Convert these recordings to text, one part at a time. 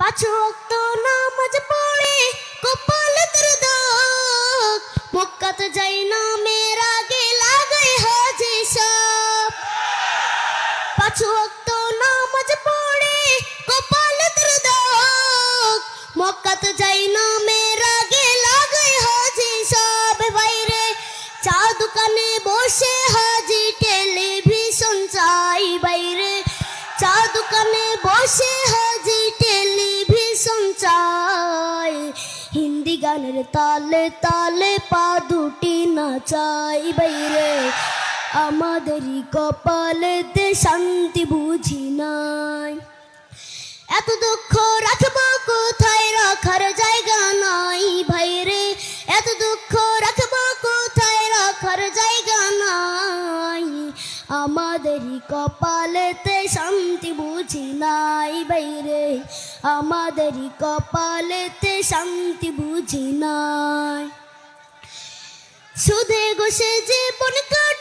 পাঁচ ওয়াক্ত নামাজ পড়ে, কপাল দুর্দক মক্কাতে যাই না মেয়ের আগে লাগাই হাজি সব। পাঁচ ওয়াক্ত নামাজ পড়ে, কপাল দুর্দক মক্কাতে যাই না মেয়ের আগে লাগাই হাজি সব। বাইরে চা দোকানে বসে হাজি টেলিভিশন চাই। বাইরে চা দোকানে বসে হাজি গানের তালে তালে পা দুটি নাচাই বাইরে আমাদেরই কপালেতে শান্তি বুঝি নাই। এত দুঃখ রাখব আমাদেরই কপালেতে শান্তি বুঝি নাই বাইরে। আমাদেরই কপালেতে শান্তি বুঝি নাই। সুদে গোসে জীবন কাটে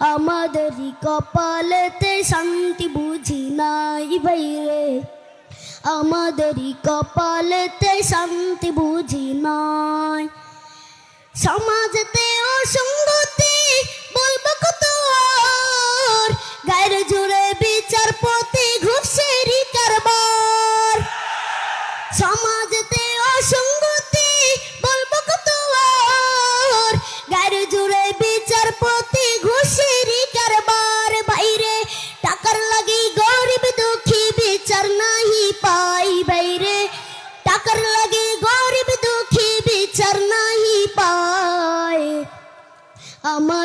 আমাদেরই কপালেতে শান্তি বুঝি নাই ভাইরে। আমাদেরই কপালেতে শান্তি বুঝি নাই। সমাজতে অসঙ্গতি বলব কত গায়ের জুড়ে বিচারপতি ঘুষেরই কারবার। সমাজতে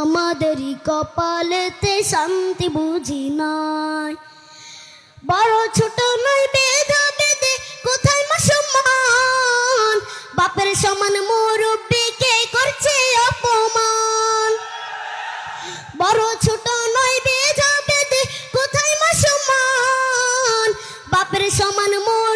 আমাদেরই কপালেতে শান্তি বুঝি নাই। বড় ছোট নয়, বেধা বেদে কোথায় মা সম্মান বাপের সমান মুরব্বীকে করছে অপমান। বড় ছোট নয়, বেধা বেদে কোথায় মা সম্মান বাপের সমান মুরব্বীকে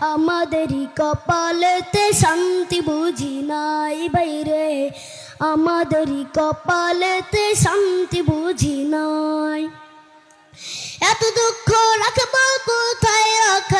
আমাদেরই কপালেতে শান্তি বুঝি নাই বাইরে। আমাদেরই কপালেতে শান্তি বুঝি নাই। এত দুঃখ রাখব কোথায়? রাখার